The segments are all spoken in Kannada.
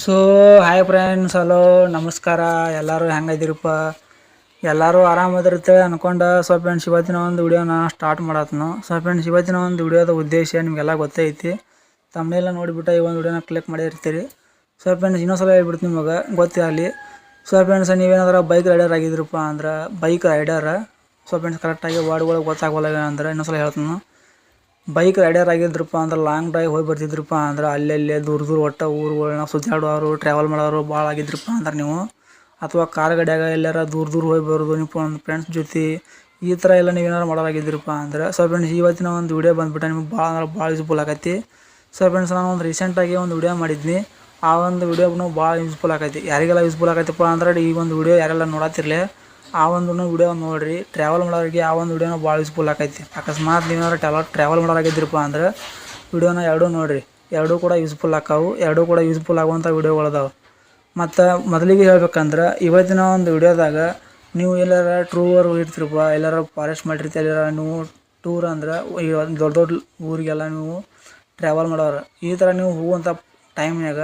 ಸೊ ಹಾಯ್ ಫ್ರೆಂಡ್ಸ್ ಹಲೋ ನಮಸ್ಕಾರ. ಎಲ್ಲರೂ ಹೆಂಗಿದ್ದೀರಪ್ಪ ಎಲ್ಲರೂ ಆರಾಮದಿರುತ್ತೆ ಅಂದ್ಕೊಂಡು ಸೊ ಫ್ರೆಂಡ್ಸ್ ಇವತ್ತಿನ ಒಂದು ವಿಡಿಯೋನ ಸ್ಟಾರ್ಟ್ ಮಾಡತ್ನು ಸೊ ಫ್ರೆಂಡ್ಸ್ ಇವತ್ತಿನ ಒಂದು ವಿಡಿಯೋದ ಉದ್ದೇಶ ನಿಮಗೆಲ್ಲ ಗೊತ್ತೈತಿ. ತಮ್ಮನೆಲ್ಲ ನೋಡಿಬಿಟ್ಟು ಈ ಒಂದು ವಿಡಿಯೋನ ಕ್ಲಿಕ್ ಮಾಡಿರ್ತೀರಿ. ಸೊ ಫ್ರೆಂಡ್ಸ್ ಇನ್ನೊಂದು ಸಲ ಹೇಳ್ಬಿಡ್ತು ನಿಮಗೆ. ಗೊತ್ತಿರಲಿ. ಸೊ ಫ್ರೆಂಡ್ಸ್ ನೀವೇನಾದ್ರೂ ಬೈಕ್ ರೈಡರ್ ಆಗಿದ್ರಪ್ಪ ಅಂದ್ರೆ ಬೈಕ್ ರೈಡರ್ ಸೊ ಫ್ರೆಂಡ್ಸ್ ಕರೆಕ್ಟಾಗಿ ವರ್ಡ್ಗಳು ಗೊತ್ತಾಗೋಲ್ಲ ಅಂದ್ರೆ ಇನ್ನೊಂದು ಸಲ ಹೇಳ್ತೀನಿ. ಬೈಕ್ ರೈಡರ್ ಆಗಿದ್ರಪ್ಪ ಅಂದ್ರೆ ಲಾಂಗ್ ಡ್ರೈವ್ ಹೋಗಿ ಬರ್ತಿದ್ರಪ್ಪ ಅಂದ್ರೆ ಅಲ್ಲೆಲ್ಲೇ ದೂರ ದೂರ ಒಟ್ಟು ಊರುಗಳನ್ನ ಸುತ್ತಾಡೋರು ಟ್ರಾವೆಲ್ ಮಾಡೋರು ಭಾಳ ಆಗಿದ್ರಪ್ಪ ಅಂದ್ರೆ ನೀವು. ಅಥವಾ ಕಾರ್ ಗಾಡಿಯಾಗ ಎಲ್ಲಾರ ದೂರ ದೂರ ಹೋಗಿ ಬರೋದು, ನಿಮ್ಮ ಫ್ರೆಂಡ್ಸ್ ಜೊತೆ ಈ ಥರ ಎಲ್ಲ ನೀವು ಏನಾರು ಮಾಡೋರಾಗಿದ್ರಪ್ಪ ಅಂದ್ರೆ ಸೊ ಫ್ರೆಂಡ್ಸ್ ಇವತ್ತಿನ ಒಂದು ವಿಡಿಯೋ ಬಂದ್ಬಿಟ್ಟ ನಿಮ್ಗೆ ಭಾಳ ಅಂದ್ರೆ ಭಾಳ ಯೂಸ್ಫುಲ್ ಆಗೈತಿ. ಸೊ ಫ್ರೆಂಡ್ಸ್ ನಾನು ಒಂದು ರೀಸೆಂಟಾಗಿ ಒಂದು ವಿಡಿಯೋ ಮಾಡಿದ್ನಿ. ಆ ಒಂದು ವಿಡಿಯೋನು ಭಾಳ ಯೂಸ್ಫುಲ್ ಆಗೈತಿ. ಯಾರಿಗೆಲ್ಲ ಯೂಸ್ಫುಲ್ ಆಗೈತಪ್ಪ ಅಂದ್ರೆ ಈ ಒಂದು ವಿಡಿಯೋ ಯಾರೆಲ್ಲ ನೋಡತ್ತಿರ್ಲಿ ಆ ಒಂದು ವಿಡಿಯೋ ನೋಡ್ರಿ. ಟ್ರಾವೆಲ್ ಮಾಡೋರಿಗೆ ಆ ಒಂದು ವಿಡಿಯೋನ ಭಾಳ ಯೂಸ್ಫುಲ್ ಆಕೈತಿ. ಅಕಸ್ಮಾತ್ ನೀವೇನಾರು ಟ್ರಾವೆಲ್ ಟ್ರಾವೆಲ್ ಮಾಡೋರಾಗಿದ್ದಿರಪ್ಪ ಅಂದ್ರೆ ವಿಡಿಯೋನ ಎರಡೂ ನೋಡ್ರಿ. ಎರಡೂ ಕೂಡ ಯೂಸ್ಫುಲ್ ಆಕಾವು. ಎರಡೂ ಕೂಡ ಯೂಸ್ಫುಲ್ ಆಗುವಂಥ ವಿಡಿಯೋಗಳದಾವೆ ಮತ್ತು ಮೊದಲಿಗೆ ಹೇಳ್ಬೇಕಂದ್ರೆ ಇವತ್ತಿನ ಒಂದು ವಿಡಿಯೋದಾಗ ನೀವು ಎಲ್ಲಾರ ಟ್ರೂವರ್ ಹೋಗಿರ್ತೀರಪ್ಪ, ಎಲ್ಲಾರ ಫಾರೆಸ್ಟ್ ಮಾಡಿರ್ತೀರ ಎಲ್ಲಾರ ನೀವು ಟೂರ್ ಅಂದ್ರೆ ದೊಡ್ಡ ದೊಡ್ಡ ಊರಿಗೆಲ್ಲ ನೀವು ಟ್ರಾವೆಲ್ ಮಾಡೋರು. ಈ ಥರ ನೀವು ಹೋಗುವಂಥ ಟೈಮ್ನಾಗ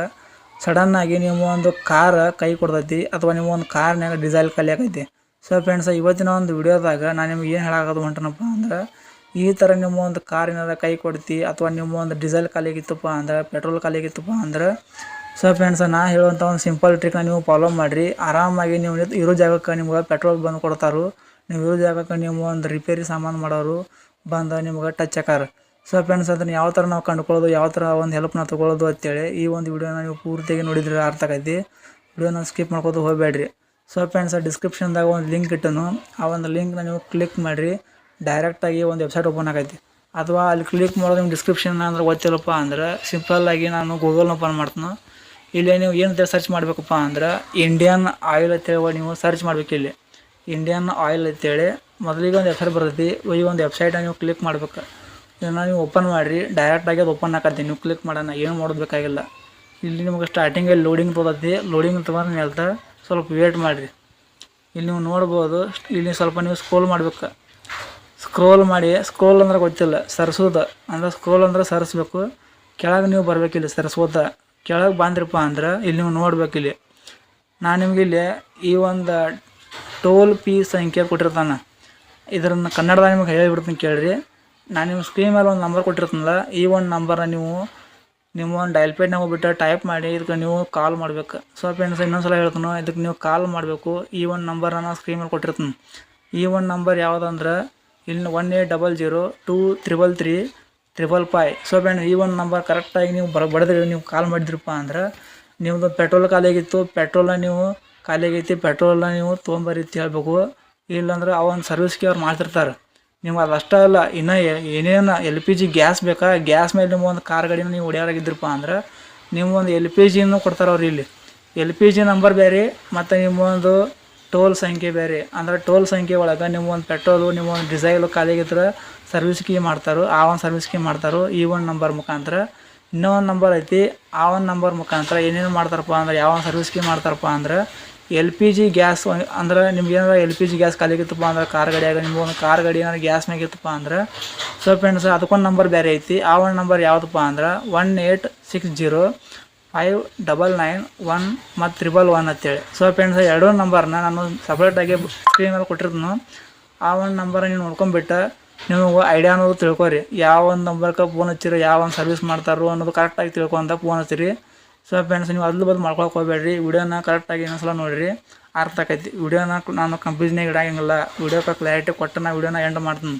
ಸಡನ್ನಾಗಿ ನಿಮ್ಮ ಒಂದು ಕಾರ ಕೈ ಕೊಡ್ತೈತಿ ಅಥವಾ ನೀವು ಒಂದು ಕಾರ್ನಾಗ ಡಿಸೈಲ್ ಕಲಿಯಾಕೈತಿ ಸೊ ಫ್ರೆಂಡ್ಸ್ ಇವತ್ತಿನ ಒಂದು ವಿಡಿಯೋದಾಗ ನಾನು ನಿಮ್ಗೆ ಏನು ಹೇಳಾಕೋದು ಹೊಂಟನಪ್ಪ ಅಂದ್ರೆ, ಈ ಥರ ನಿಮ್ಮ ಒಂದು ಕಾರ್ ಏನಾರ ಕೈ ಕೊಡ್ತಿ ಅಥವಾ ನಿಮ್ಮ ಒಂದು ಡೀಸೆಲ್ ಖಾಲಿಗಿತ್ತಪ್ಪ ಅಂದ್ರೆ ಪೆಟ್ರೋಲ್ ಖಾಲಿಗಿತ್ತಪ್ಪ ಅಂದ್ರೆ ಸೊ ಫ್ರೆಂಡ್ಸ್ ನಾ ಹೇಳುವಂಥ ಒಂದು ಸಿಂಪಲ್ ಟ್ರಿಕ್ನ ನೀವು ಫಾಲೋ ಮಾಡಿರಿ. ಆರಾಮಾಗಿ ನೀವು ಇರೋ ಜಾಗಕ್ಕೆ ನಿಮ್ಗೆ ಪೆಟ್ರೋಲ್ ಬಂದು ಕೊಡ್ತಾರು. ನೀವು ಇರೋ ಜಾಗಕ್ಕೆ ನೀವು ಒಂದು ರಿಪೇರಿ ಸಾಮಾನು ಮಾಡೋರು ಬಂದು ನಿಮ್ಗೆ ಟಚ್ ಆಕಾರ ಸೊ ಫ್ರೆಂಡ್ಸ್ ಅದನ್ನು ಯಾವ ಥರ ನಾವು ಕಂಡುಕೊಳ್ಳೋದು, ಯಾವ ಥರ ಒಂದು ಹೆಲ್ಪ್ನ ತೊಗೊಳ್ಳೋದು ಅಂತೇಳಿ ಈ ಒಂದು ವಿಡಿಯೋನ ನೀವು ಪೂರ್ತಿಯಾಗಿ ನೋಡಿದ್ರೆ ಅರ್ಥ ಆಗೈತಿ. ವಿಡಿಯೋನ ಸ್ಕಿಪ್ ಮಾಡ್ಕೋದು ಹೋಗಬೇಡ್ರಿ. ಸೊ ಫ್ರೆಂಡ್ಸ್ ಡಿಸ್ಕ್ರಿಪ್ಷನ್ದಾಗ ಒಂದು ಲಿಂಕ್ ಇಟ್ಟನು. ಆ ಒಂದು ಲಿಂಕ್ನ ನೀವು ಕ್ಲಿಕ್ ಮಾಡಿರಿ. ಡೈರೆಕ್ಟಾಗಿ ಒಂದು ವೆಬ್ಸೈಟ್ ಓಪನ್ ಆಗೈತಿ. ಅಥವಾ ಅಲ್ಲಿ ಕ್ಲಿಕ್ ಮಾಡೋದು ನಿಮ್ಮ ಡಿಸ್ಕ್ರಿಪ್ಷನ್ ಅಂದ್ರೆ ಗೊತ್ತಿಲ್ಲಪ್ಪ ಅಂದ್ರೆ ಸಿಂಪಲ್ಲಾಗಿ ನಾನು ಗೂಗಲ್ನ ಓಪನ್ ಮಾಡ್ತೀನಿ. ಇಲ್ಲಿ ನೀವು ಏನು ಸರ್ಚ್ ಮಾಡಬೇಕಪ್ಪ ಅಂದ್ರೆ ಇಂಡಿಯನ್ ಆಯಿಲ್ ಅಂತೇಳಿ ನೀವು ಸರ್ಚ್ ಮಾಡಬೇಕು ಇಲ್ಲಿ. ಇಂಡಿಯನ್ ಆಯಿಲ್ ಅಂತೇಳಿ ಮೊದಲಿಗೆ ಒಂದು ವೆಬ್ಸೈಟ್ ಬರ್ತೈತಿ. ಈ ಒಂದು ವೆಬ್ಸೈಟನ್ನು ನೀವು ಕ್ಲಿಕ್ ಮಾಡ್ಬೇಕು. ಇದನ್ನು ನೀವು ಓಪನ್ ಮಾಡಿರಿ. ಡೈರೆಕ್ಟಾಗಿ ಅದು ಓಪನ್ ಹಾಕತ್ತೀನಿ ನೀವು ಕ್ಲಿಕ್ ಮಾಡೋಣ. ಏನು ಮಾಡೋದು ಇಲ್ಲಿ ನಿಮಗೆ ಸ್ಟಾರ್ಟಿಂಗಲ್ಲಿ ಲೋಡಿಂಗ್ ತೊಗೊಳತ್ತಿ ಲೋಡಿಂಗ್ ತೊಗೊಂಡು ಹೇಳ್ತಾ ಸ್ವಲ್ಪ ವೇಟ್ ಮಾಡಿರಿ. ಇಲ್ಲಿ ನೀವು ನೋಡ್ಬೋದು, ಇಲ್ಲಿ ಸ್ವಲ್ಪ ನೀವು ಸ್ಕ್ರೋಲ್ ಮಾಡ್ಬೇಕು. ಸ್ಕ್ರೋಲ್ ಮಾಡಿ ಸ್ಕ್ರೋಲ್ ಅಂದ್ರೆ ಗೊತ್ತಿಲ್ಲ, ಸರಿಸೋದು. ಅಂದ್ರೆ ಸ್ಕ್ರೋಲ್ ಅಂದ್ರೆ ಸರಿಸ್ಬೇಕು. ಕೆಳಗೆ ನೀವು ಬರ್ಬೇಕಿಲ್ಲಿ ಸರಿಸೋದ. ಕೆಳಗೆ ಬಂದ್ರಪ್ಪ ಅಂದ್ರೆ ಇಲ್ಲಿ ನೀವು ನೋಡ್ಬೇಕು ಇಲ್ಲಿ. ನಾನು ನಿಮ್ಗೆ ಇಲ್ಲಿ ಈ ಒಂದು ಟೋಲ್ ಪಿ ಸಂಖ್ಯೆ ಕೊಟ್ಟಿರ್ತಾನೆ. ಇದರನ್ನು ಕನ್ನಡದಾಗ ನಿಮಗೆ ಹೇಳಿಬಿಡ್ತೀನಿ ಕೇಳಿರಿ. ನಾನು ನಿಮ್ಮ ಸ್ಕ್ರೀನ್ ಮೇಲೆ ಒಂದು ನಂಬರ್ ಕೊಟ್ಟಿರ್ತೀನಲ್ಲ, ಈ ಒಂದು ನಂಬರ್ನ ನೀವು ನಿಮ್ಮ ಒಂದು ಡೈಲ್ ನಂಬರ್ ಬಿಟ್ಟು ಟೈಪ್ ಮಾಡಿ ಇದಕ್ಕೆ ನೀವು ಕಾಲ್ ಮಾಡ್ಬೇಕು. ಸೊ ಫ್ರೆಂಡ್ಸ್ ಇನ್ನೊಂದು ಸಲ ಹೇಳ್ತೀನಿ, ಇದಕ್ಕೆ ನೀವು ಕಾಲ್ ಮಾಡಬೇಕು. ಈ ಒಂದು ನಂಬರ್ ನಾನು ಸ್ಕ್ರೀನ್ ಮೇಲೆ ಕೊಟ್ಟಿರ್ತೀನಿ. ಈ ಒಂದು ನಂಬರ್ ಯಾವುದಂದ್ರೆ ಇಲ್ಲಿ one eight double zero two triple three triple five so friend ಈ ಒಂದು ನಂಬರ್ ಕರೆಕ್ಟಾಗಿ ನೀವು ಬರ ಬಡದ್ರಿ ನೀವು ಕಾಲ್ ಮಾಡಿದ್ರಪ್ಪ ಅಂದ್ರೆ ನಿಮ್ಮದು ಪೆಟ್ರೋಲ್ ಖಾಲಿಯಾಗಿತ್ತು ಪೆಟ್ರೋಲ್ನ ನೀವು ಖಾಲಿಯಾಗೈತಿ ಪೆಟ್ರೋಲ್ನ ನೀವು ತೊಗೊಂಬರಿ ಅಂತ ಹೇಳ್ಬೇಕು. ಇಲ್ಲಾಂದ್ರೆ ಒಂದು ಸರ್ವಿಸ್ಗೆ ಅವ್ರು ಮಾಡ್ತಿರ್ತಾರೆ. ನಿಮ್ಗೆ ಅದು ಅಷ್ಟೇ ಅಲ್ಲ, ಇನ್ನು ಏನೇನು ಎಲ್ ಪಿ ಜಿ ಗ್ಯಾಸ್ ಬೇಕಾ? ಗ್ಯಾಸ್ ಮೇಲೆ ನಿಮ್ಮ ಒಂದು ಕಾರ್ ಗಾಡಿನ ನೀವು ಹೊಡ್ಯಾರಾಗಿದ್ರಪ್ಪ ಅಂದ್ರೆ ನಿಮ್ಮ ಒಂದು ಎಲ್ ಪಿ ಜಿನೂ ಕೊಡ್ತಾರೆ ಅವ್ರು ಇಲ್ಲಿ. ಎಲ್ ಪಿ ಜಿ ನಂಬರ್ ಬೇರೆ ಮತ್ತು ನಿಮ್ಮ ಒಂದು ಟೋಲ್ ಸಂಖ್ಯೆ ಬೇರೆ ಅಂದ್ರೆ ಟೋಲ್ ಸಂಖ್ಯೆ ಒಳಗೆ ನಿಮ್ಮೊಂದು ಪೆಟ್ರೋಲು ನಿಮ್ಮೊಂದು ಡಿಸೈಲು ಖಾಲಿಗಿದ್ರೆ ಸರ್ವಿಸ್ ಕೀ ಮಾಡ್ತಾರೋ, ಆ ಒಂದು ಸರ್ವಿಸ್ ಕೀ ಮಾಡ್ತಾರೋ, ಈ ಒಂದು ನಂಬರ್ ಮುಖಾಂತರ. ಇನ್ನೂ ನಂಬರ್ ಐತಿ, ಆ ಒಂದು ನಂಬರ್ ಮುಖಾಂತರ ಏನೇನು ಮಾಡ್ತಾರಪ್ಪ ಅಂದ್ರೆ, ಯಾವ ಒಂದು ಸರ್ವಿಸ್ ಕೀ ಮಾಡ್ತಾರಪ್ಪ ಅಂದ್ರೆ ಎಲ್ ಪಿ ಜಿ ಗ್ಯಾಸ್ ಅಂದ್ರೆ ನಿಮ್ಗೆ ಏನಾರ ಎಲ್ ಪಿ ಜಿ ಗ್ಯಾಸ್ ಖಾಲಿಗಿತ್ತಪ್ಪ ಅಂದ್ರೆ ಕಾರ್ ಗಾಡಿಯಾಗ ನಿಮ್ಗೆ ಒಂದು ಕಾರ್ ಗಾಡಿ ಏನಾರ ಗ್ಯಾಸ್ ಮ್ಯಾಗಿತ್ತಪ್ಪ ಅಂದ್ರೆ ಸೊ ಫ್ರೆಂಡ್ಸ್ ಅದಕ್ಕೊಂದು ನಂಬರ್ ಬೇರೆ ಐತಿ. ಆ ಒಂದು ನಂಬರ್ ಯಾವುದಪ್ಪ ಅಂದ್ರೆ one eight six zero five double nine one ಮತ್ತು ತ್ರಿಬಲ್ ಒನ್ ಅಂತೇಳಿ. ಸೊ ಫ್ರೆಂಡ್ಸ್ ಎರಡೂ ನಂಬರ್ನ ನಾನು ಸಪ್ರೇಟಾಗಿ ಸ್ಕ್ರೀನ್ ಮೇಲೆ ಕೊಟ್ಟಿರ್ತೀನಿ ಆ ಒಂದು ನಂಬರ್ ನೀವು ನೋಡ್ಕೊಂಬಿಟ್ಟು ನಿಮಗೆ ಐಡಿಯಾ ಅನ್ನೋದು ತಿಳ್ಕೊರಿ. ಯಾವ ಒಂದು ನಂಬರ್ಗೆ ಫೋನ್ ಹಚ್ಚಿರಿ, ಯಾವ ಒಂದು ಸರ್ವಿಸ್ ಮಾಡ್ತಾರೋ ಅನ್ನೋದು ಕರೆಕ್ಟಾಗಿ ತಿಳ್ಕೊಂತ ಫೋನ್ ಹಚ್ಚಿರಿ. ಸೊ ಫ್ರೆಂಡ್ಸ್ ನೀವು ಅದ್ಲು ಬದಲು ಮಾಡ್ಕೊಳಕ್ಕೆ ಹೋಗ್ಬೇಡ್ರಿ. ವಿಡಿಯೋನ ಕರೆಕ್ಟಾಗಿ ಇನ್ನೊಂದ್ಸಲ ನೋಡಿರಿ. ಅರ್ಥ ಆಕೈತಿ. ವಿಡಿಯೋನ ನಾನು ಕಂಪ್ಯೂಸ್ನಾಗ ಇಡೋಂಗಿಲ್ಲ. ವೀಡಿಯೋಕ್ಕೆ ಕ್ಲಾರಿಟಿ ಕೊಟ್ಟು ನಾ ವಿಡಿಯೋನ ಎಂಡ್ ಮಾಡ್ತೀನಿ.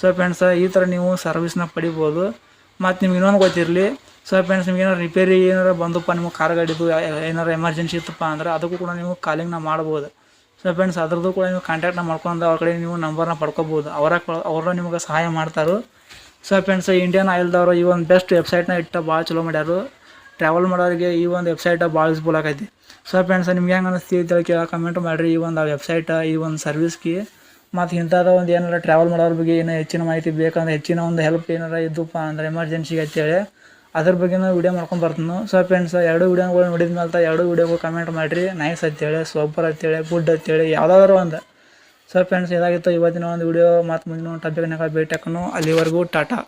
ಸೊ ಫ್ರೆಂಡ್ಸ್ ಈ ಥರ ನೀವು ಸರ್ವಿಸ್ನ ಪಡಿಬೋದು. ಮತ್ತು ನಿಮ್ಗೆ ಇನ್ನೊಂದು ಗೊತ್ತಿರಲಿ. ಸೊ ಫ್ರೆಂಡ್ಸ್ ನಿಮ್ಗೆ ಏನಾರು ರಿಪೇರಿ ಏನಾರು ಬಂದಪ್ಪ, ನಿಮ್ಮ ಕಾರ್ ಗಾಡಿದು ಏನಾರು ಎಮರ್ಜೆನ್ಸಿ ಇತ್ತಪ್ಪ ಅಂದ್ರೆ ಅದಕ್ಕೂ ಕೂಡ ನೀವು ಕಾಲಿಂಗ್ನ ಮಾಡ್ಬೋದು. ಸೊ ಫ್ರೆಂಡ್ಸ್ ಅದ್ರದ್ದು ಕೂಡ ನೀವು ಕಾಂಟ್ಯಾಕ್ಟ್ನ ಮಾಡ್ಕೊಂಡು ಅವ್ರ ಕಡೆ ನೀವು ನಂಬರ್ನ ಪಡ್ಕೋಬೋದು. ಅವರ ಅವರು ನಿಮ್ಗೆ ಸಹಾಯ ಮಾಡ್ತಾರೆ. ಸೊ ಫ್ರೆಂಡ್ಸ್ ಇಂಡಿಯನ್ ಆಯಿಲ್ದವರು ಈ ಒಂದು ಬೆಸ್ಟ್ ವೆಬ್ಸೈಟ್ನ ಇಟ್ಟ ಭಾಳ ಚಲೋ ಮಾಡ್ಯಾರು. ಟ್ರಾವೆಲ್ ಮಾಡೋರಿಗೆ ಈ ಒಂದು ವೆಬ್ಸೈಟ ಭಾಳ ಯೂಸ್ಫುಲ್ ಆಗೈತಿ. ಸೊ ಫ್ರೆಂಡ್ಸ್ ನಿಮ್ಗೆ ಹೆಂಗೆ ಅನಿಸ್ತೀವಿ ಕೇಳ ಕಮೆಂಟ್ ಮಾಡಿರಿ. ಈ ಒಂದು ವೆಬ್ಸೈಟ ಈ ಒಂದು ಸರ್ವಿಸ್ಗೆ ಮತ್ತು ಇಂಥದ್ದು ಒಂದು ಏನಾರ ಟ್ರಾವೆಲ್ ಮಾಡೋರ ಬಗ್ಗೆ ಏನೋ ಹೆಚ್ಚಿನ ಮಾಹಿತಿ ಬೇಕಂದ್ರೆ ಹೆಚ್ಚಿನ ಒಂದು ಹೆಲ್ಪ್ ಏನಾರ ಇದ್ದಪ್ಪ ಅಂದ್ರೆ ಎಮರ್ಜೆನ್ಸಿಗೆ ಅಂತೇಳಿ. ಅದ್ರ ಬಗ್ಗೆನೂ ವಿಡಿಯೋ ಮಾಡ್ಕೊಂಡು ಬರ್ತೀನಿ ಸೊ ಫ್ರೆಂಡ್ಸ್ ಎರಡು ವಿಡಿಯೋಗಳು ನೋಡಿದ ಮೇಲೆ ಎರಡು ವಿಡಿಯೋಗಳು ಕಮೆಂಟ್ ಮಾಡಿರಿ. ನೈಸ್ ಅಂತೇಳಿ ಸೂಪರ್ ಅಂತೇಳಿ ಗುಡ್ ಅಂತೇಳಿ, ಯಾವುದಾದ್ರು ಒಂದು. ಸೊ ಫ್ರೆಂಡ್ಸ್ ಇದಾಗಿತ್ತು ಇವತ್ತಿನ ಒಂದು ವಿಡಿಯೋ ಮತ್ತು ಮುಂದಿನ ಒಂದು ಟಾಪಿಕ್ನಾಗ ಭೇಟಿ ಹಾಕೋನು ಅಲ್ಲಿವರೆಗೂ ಟಾಟಾ.